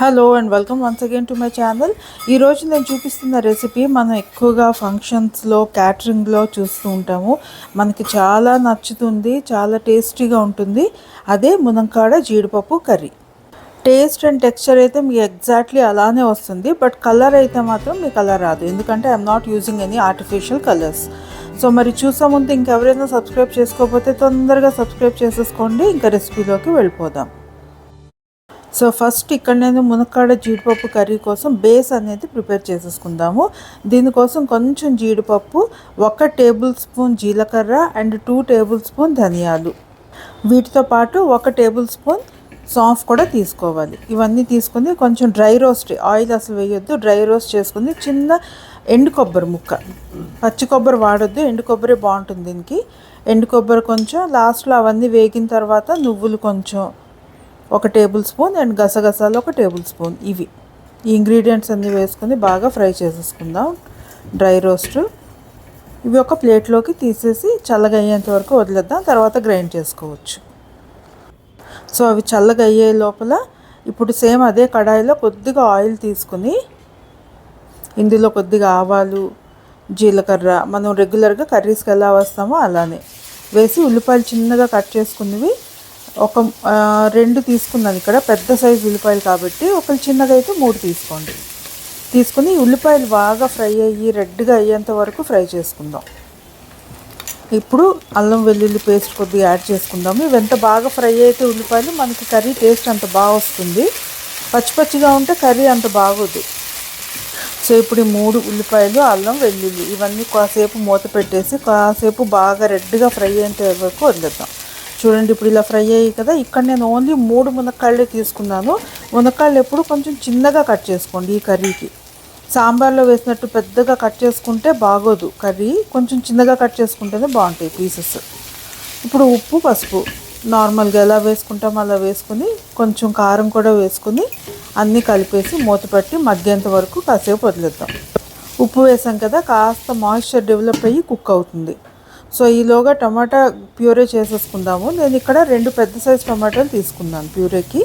Hello and welcome once again to my channel ఈరోజు నేను చూపిస్తున్న రెసిపీ మనం ఎక్కువగా ఫంక్షన్స్లో క్యాటరింగ్లో చూస్తూ ఉంటాము. మనకి చాలా నచ్చుతుంది చాలా టేస్టీగా ఉంటుంది. అదే మునంకాడ జీడిపప్పు కర్రీ. టేస్ట్ అండ్ టెక్స్చర్ అయితే మీకు ఎగ్జాక్ట్లీ అలానే వస్తుంది బట్ కలర్ అయితే మాత్రం మీకు కలర్ రాదు. ఎందుకంటే I'm not using any artificial colours so మరి చూసే ముందు ఇంకెవరైనా సబ్స్క్రైబ్ చేసుకోకపోతే తొందరగా సబ్స్క్రైబ్ చేసేసుకోండి. ఇంకా రెసిపీలోకి వెళ్ళిపోదాం. సో ఫస్ట్ ఇక్కడ నేను మునక్కాడ జీడిపప్పు కర్రీ కోసం బేస్ అనేది ప్రిపేర్ చేసేసుకుందాము. దీనికోసం కొంచెం జీడిపప్పు ఒక టేబుల్ స్పూన్ జీలకర్ర అండ్ టూ టేబుల్ స్పూన్ ధనియాలు. వీటితో పాటు ఒక టేబుల్ స్పూన్ సాఫ్ కూడా తీసుకోవాలి. ఇవన్నీ తీసుకుని కొంచెం డ్రై రోస్ట్ ఆయిల్ అసలు వేయొద్దు డ్రై రోస్ట్ చేసుకుని చిన్న ఎండు కొబ్బరి ముక్క. పచ్చి కొబ్బరి వాడొద్దు ఎండు కొబ్బరి బాగుంటుంది దీనికి. ఎండు కొబ్బరి కొంచెం లాస్ట్లో అవన్నీ వేగిన తర్వాత నువ్వులు కొంచెం ఒక టేబుల్ స్పూన్ అండ్ గసగసాలు ఒక టేబుల్ స్పూన్ ఇవి. ఈ ఇంగ్రీడియంట్స్ అన్నీ వేసుకొని బాగా ఫ్రై చేసేసుకుందాం. Dry roast. ఇవి ఒక ప్లేట్లోకి తీసేసి చల్లగా అయ్యేంత వరకు వదిలేద్దాం. తర్వాత గ్రైండ్ చేసుకోవచ్చు. సో అవి చల్లగా అయ్యే లోపల ఇప్పుడు సేమ్ అదే కడాయిలో కొద్దిగా ఆయిల్ తీసుకుని ఇందులో కొద్దిగా ఆవాలు జీలకర్ర మనం రెగ్యులర్గా కర్రీస్కి ఎలా వస్తామో అలానే వేసి ఉల్లిపాయలు చిన్నగా కట్ చేసుకున్నవి ఒక రెండు తీసుకున్నాను ఇక్కడ. పెద్ద సైజు ఉల్లిపాయలు కాబట్టి ఒక చిన్నగా అయితే మూడు తీసుకోండి. తీసుకుని ఉల్లిపాయలు బాగా ఫ్రై అయ్యి రెడ్గా అయ్యేంత వరకు ఫ్రై చేసుకుందాం. ఇప్పుడు అల్లం వెల్లుల్లి పేస్ట్ కొద్దిగా యాడ్ చేసుకుందాము. ఇవెంత బాగా ఫ్రై అయితే ఉల్లిపాయలు మనకి కర్రీ టేస్ట్ అంత బాగా వస్తుంది. పచ్చి పచ్చిగా ఉంటే కర్రీ అంత బాగోదు. సో ఇప్పుడు ఈ మూడు ఉల్లిపాయలు అల్లం వెల్లుల్లి ఇవన్నీ కాసేపు మూత పెట్టేసి కాసేపు బాగా రెడ్గా ఫ్రై అయ్యేంత వరకు వదిలేద్దాం. చూడండి ఇప్పుడు ఇలా ఫ్రై అయ్యాయి కదా ఇక్కడ నేను ఓన్లీ మూడు మునక్కాళ్ళే తీసుకున్నాను. మునక్కాళ్ళు ఎప్పుడు కొంచెం చిన్నగా కట్ చేసుకోండి ఈ కర్రీకి. సాంబార్లో వేసినట్టు పెద్దగా కట్ చేసుకుంటే బాగోదు కర్రీ. కొంచెం చిన్నగా కట్ చేసుకుంటేనే బాగుంటాయి పీసెస్. ఇప్పుడు ఉప్పు పసుపు. నార్మల్గా ఎలా వేసుకుంటాం అలా వేసుకుని కొంచెం కారం కూడా వేసుకుని అన్నీ కలిపేసి మూత పెట్టి మగ్గేంత వరకు కాసేపు వదిలేద్దాం. ఉప్పు వేసాం కదా కాస్త మాయిశ్చర్ డెవలప్ అయ్యి కుక్ అవుతుంది. సో ఈలోగా టమాటా ప్యూరే చేసేసుకుందాము. నేను ఇక్కడ రెండు పెద్ద సైజు టమాటాలు తీసుకున్నాను ప్యూరేకి.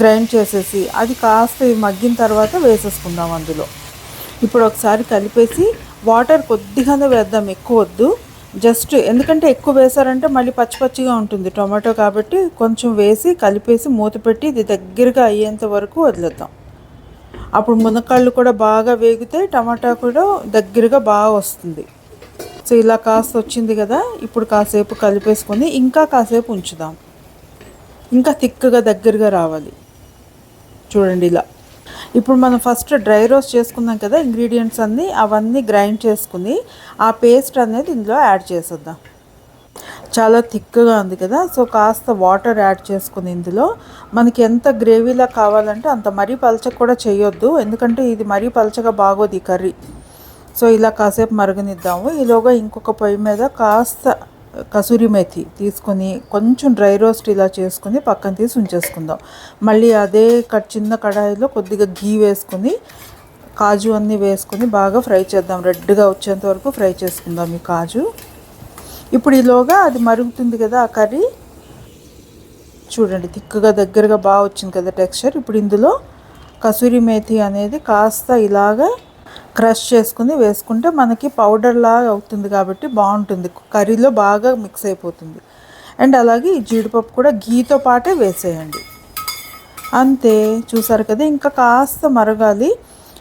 గ్రైండ్ చేసేసి అది కాస్త మగ్గిన తర్వాత వేసేసుకుందాం అందులో. ఇప్పుడు ఒకసారి కలిపేసి వాటర్ కొద్దిగానే వేద్దాం ఎక్కువ వద్దు. జస్ట్ ఎందుకంటే ఎక్కువ వేసారంటే మళ్ళీ పచ్చి పచ్చిగా ఉంటుంది టొమాటో కాబట్టి కొంచెం వేసి కలిపేసి మూత పెట్టి ఇది దగ్గరగా అయ్యేంత వరకు వదిలేద్దాం. అప్పుడు మునక్కాళ్ళు కూడా బాగా వేగితే టమాటా కూడా దగ్గరగా బాగా వస్తుంది. సో ఇలా కాస్త వచ్చింది కదా ఇప్పుడు కాసేపు కలిపేసుకొని ఇంకా కాసేపు ఉంచుదాం. ఇంకా థిక్గా దగ్గరగా రావాలి. చూడండి ఇలా. ఇప్పుడు మనం ఫస్ట్ డ్రై రోస్ట్ చేసుకున్నాం కదా ఇంగ్రీడియంట్స్ అన్నీ అవన్నీ గ్రైండ్ చేసుకుని ఆ పేస్ట్ అనేది ఇందులో యాడ్ చేసేద్దాం. చాలా థిక్గా ఉంది కదా సో కాస్త వాటర్ యాడ్ చేసుకుని ఇందులో. మనకి ఎంత గ్రేవీలా కావాలంటే అంత మరీ పలచ కూడా చేయొద్దు ఎందుకంటే ఇది మరీ పలచగా బాగోదు ఈ కర్రీ. సో ఇలా కాసేపు మరగనిద్దాము. ఈలోగా ఇంకొక పొయ్యి మీద కాస్త కసూరి మెతి తీసుకొని కొంచెం డ్రై రోస్ట్ ఇలా చేసుకుని పక్కన తీసి ఉంచేసుకుందాం. మళ్ళీ అదే కట్ చిన్న కడాయిలో కొద్దిగా గీ వేసుకుని కాజు అన్నీ వేసుకొని బాగా ఫ్రై చేద్దాం. రెడ్గా వచ్చేంత వరకు ఫ్రై చేసుకుందాం ఈ కాజు. ఇప్పుడు ఈలోగా అది మరుగుతుంది కదా ఆ కర్రీ. చూడండి తిక్కుగా దగ్గరగా బాగా వచ్చింది కదా టెక్స్చర్. ఇప్పుడు ఇందులో కసూరి మేథి అనేది కాస్త ఇలాగా క్రష్ చేసుకుని వేసుకుంటే మనకి పౌడర్ లాగా అవుతుంది కాబట్టి బాగుంటుంది. కర్రీలో బాగా మిక్స్ అయిపోతుంది. అండ్ అలాగే ఈ జీడిపప్పు కూడా గీతో పాటే వేసేయండి. అంతే చూసారు కదా? ఇంకా కాస్త మరగాలి.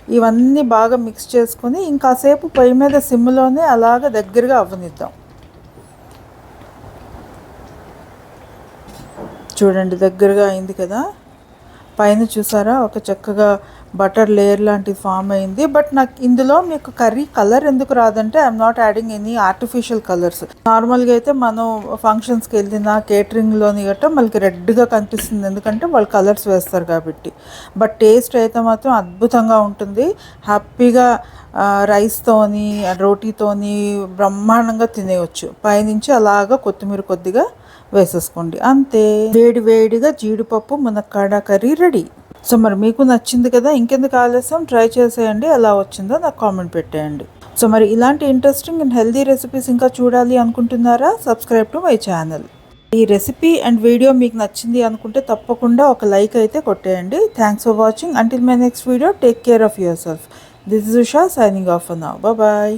ఇవన్నీ బాగా మిక్స్ చేసుకొని ఇంకాసేపు పొయ్యి మీద సిమ్లోనే అలాగ దగ్గరగా అవ్వనిద్దాం. చూడండి దగ్గరగా అయింది కదా? పైన చూసారా? ఒక చక్కగా బటర్ లేయర్ లాంటిది ఫామ్ అయింది. బట్ నాకు ఇందులో మీకు కర్రీ కలర్ ఎందుకు రాదంటే I'm not adding any artificial colours నార్మల్గా అయితే మనం ఫంక్షన్స్కి వెళ్ళిన కేటరింగ్లోని గట్రా మనకి రెడ్గా కనిపిస్తుంది. ఎందుకంటే వాళ్ళు కలర్స్ వేస్తారు కాబట్టి. బట్ టేస్ట్ అయితే మాత్రం అద్భుతంగా ఉంటుంది. హ్యాపీగా రైస్తోని రోటీతోని బ్రహ్మాండంగా తినేయచ్చు. పైనుంచి అలాగా కొత్తిమీర కొద్దిగా వేసేసుకోండి. అంతే. వేడి వేడిగా జీడిపప్పు మునక్కాడ కర్రీ రెడీ. సో మరి మీకు నచ్చింది కదా ఇంకెందుకు ఆలస్యం? ట్రై చేసేయండి ఎలా వచ్చిందో? నాకు కామెంట్ పెట్టేయండి. సో మరి ఇలాంటి ఇంట్రెస్టింగ్ అండ్ హెల్దీ రెసిపీస్ ఇంకా చూడాలి అనుకుంటున్నారా? సబ్స్క్రైబ్ టు మై ఛానల్ ఈ రెసిపీ అండ్ వీడియో మీకు నచ్చింది అనుకుంటే తప్పకుండా ఒక లైక్ అయితే కొట్టేయండి. Thanks for watching until my next video take care of yourself this is Usha signing off now bye